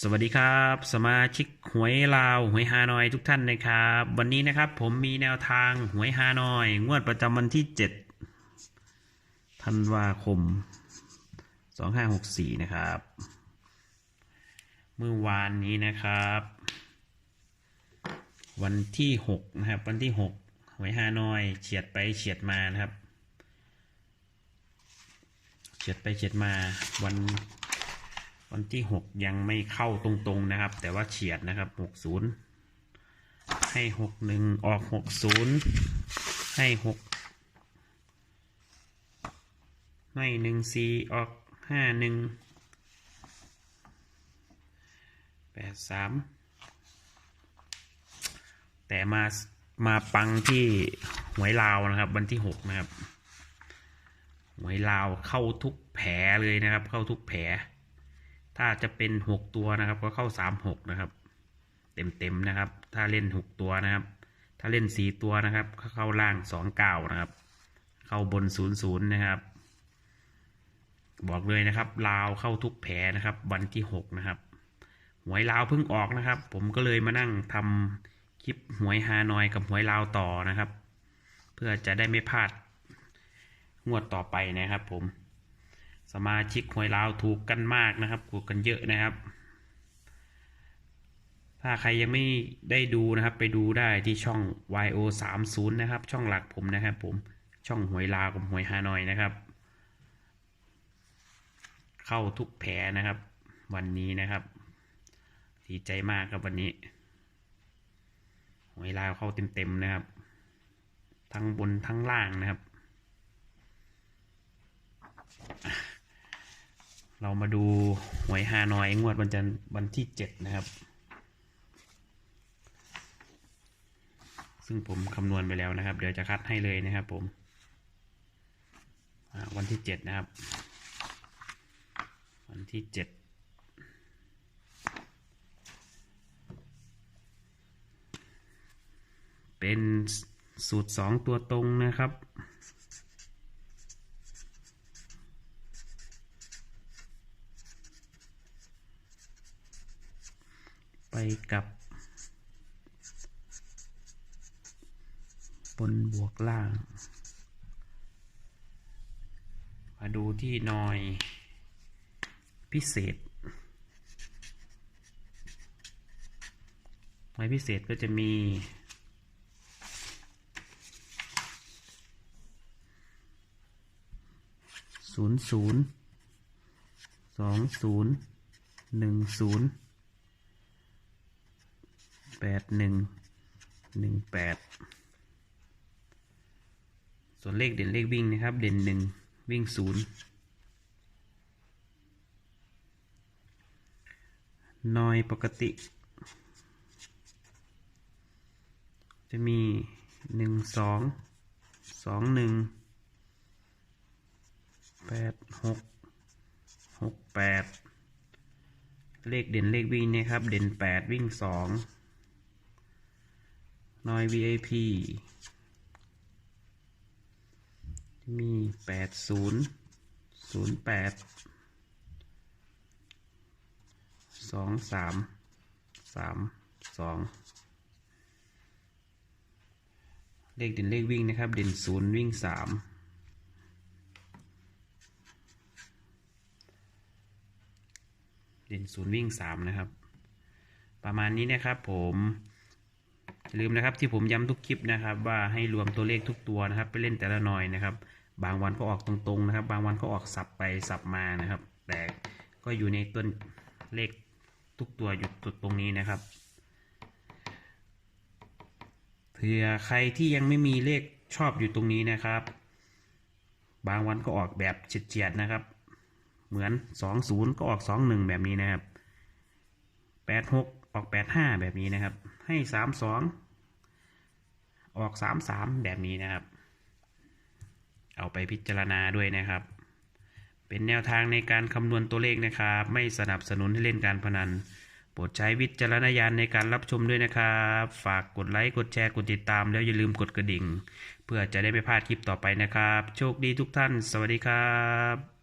สวัสดีครับ สมาชิกหวยลาวหวยฮานอยทุกท่านนะครับ วันนี้นะครับผมมีแนวทางหวยฮานอย งวดประจำวันที่7ธันวาคม 2564 นะครับเมื่อวานนี้นะครับ วันที่6นะครับ วันที่6หวยฮานอยเฉียดไปเฉียดมานะครับ เฉียดไปเฉียดมาวัน วันที่หกยังไม่เข้าตรงๆนะครับ แต่ว่าเฉียดนะครับหกศูนย์ให้หกหนึ่งออกหกศูนย์ให้หกให้หนึ่งสี่ออกห้าหนึ่งแปดสามแต่มามาปังที่หวยลาวนะครับ วันที่หกนะครับหวยลาวเข้าทุกแผลเลยนะครับ เข้าทุกแผล ถ้าจะเป็นหกตัวนะครับ ก็เข้าสามหกนะครับ เต็มเต็มนะครับ ถ้าเล่นหกตัวนะครับ ถ้าเล่นสี่ตัวนะครับเข้าล่างสองเก้านะครับ เข้าบนศูนย์ศูนย์นะครับ บอกเลยนะครับ ลาวเข้าทุกแผลนะครับ วันที่หกนะครับหวยลาวเพิ่งออกนะครับ ผมก็เลยมานั่งทำคลิปหวยฮานอยกับหวยลาวต่อนะครับ เพื่อจะได้ไม่พลาดงวดต่อไปนะครับผม สมาชิกหวยลาวถูกกันมากนะครับถูกกันเยอะนะครับ ถ้าใครยังไม่ได้ดูนะครับ ไปดูได้ที่ช่อง YO 3 0นะครับ ช่องหลักผมนะครับ ผมช่องหวยลาวกับหวยฮานอยนะครับ เข้าทุกแผลนะครับ วันนี้นะครับ ดีใจมากครับวันนี้ หวยลาวเข้าเต็มๆนะครับ ทั้งบนทั้งล่างนะครับ เรามาดูหวยฮานอยงวดวันจันทร์วันที่เจ็ดนะครับ ซึ่งผมคำนวณไปแล้วนะครับ เดี๋ยวจะคัดให้เลยนะครับผมวันที่เจ็ดนะครับ วันที่เจ็ดเป็นสูตรสองตัวตรงนะครับ ไปกับบนบวกล่าง มาดูที่หนอยพิเศษหนอยพิเศษก็จะมีศูนย์ศูนย์สองศูนย์หนึ่งศูนย์ แปดหนึ่งหนึ่งแปดส่วนเลขเด่นเลขวิ่งนะครับ เด่นหนึ่งวิ่งศูนย์นอยปกติ จะมีหนึ่งสองสองหนึ่งแปดหกหกแปดเลขเด่นเลขวิ่งนะครับ เด่นแปดวิ่งสอง น้อย VIP มีแปดศูนย์ศูนย์แปดสองสามสามสองเลขเด่นเลขวิ่งนะครับ เด่นศูนย์วิ่งสามเด่นศูนย์วิ่งสามนะครับ ประมาณนี้นะครับผม ลืมนะครับที่ผมย้ำทุกคลิปนะครับ ว่าให้รวมตัวเลขทุกตัวนะครับ ไปเล่นแต่ละหน่อยนะครับ บางวันก็ออกตรงๆนะครับ บางวันก็ออกสับไปสับมานะครับ แต่ก็อยู่ในต้นเลขทุกตัวอยู่จุดตรงนี้นะครับเผื่อใครที่ยังไม่มีเลขชอบอยู่ตรงนี้นะครับ บางวันก็ออกแบบเฉียดๆนะครับ เหมือน 20 ก็ออก 21 แบบนี้นะครับแปดหกออกแปดห้าแบบนี้นะครับ ให้สามสองออกสามสามแบบนี้นะครับ เอาไปพิจารณาด้วยนะครับ เป็นแนวทางในการคำนวณตัวเลขนะครับ ไม่สนับสนุนให้เล่นการพนันโปรดใช้วิจารณญาณในการรับชมด้วยนะครับ ฝากกดไลค์กดแชร์กดติดตาม แล้วอย่าลืมกดกระดิ่ง เพื่อจะได้ไม่พลาดคลิปต่อไปนะครับ โชคดีทุกท่าน สวัสดีครับ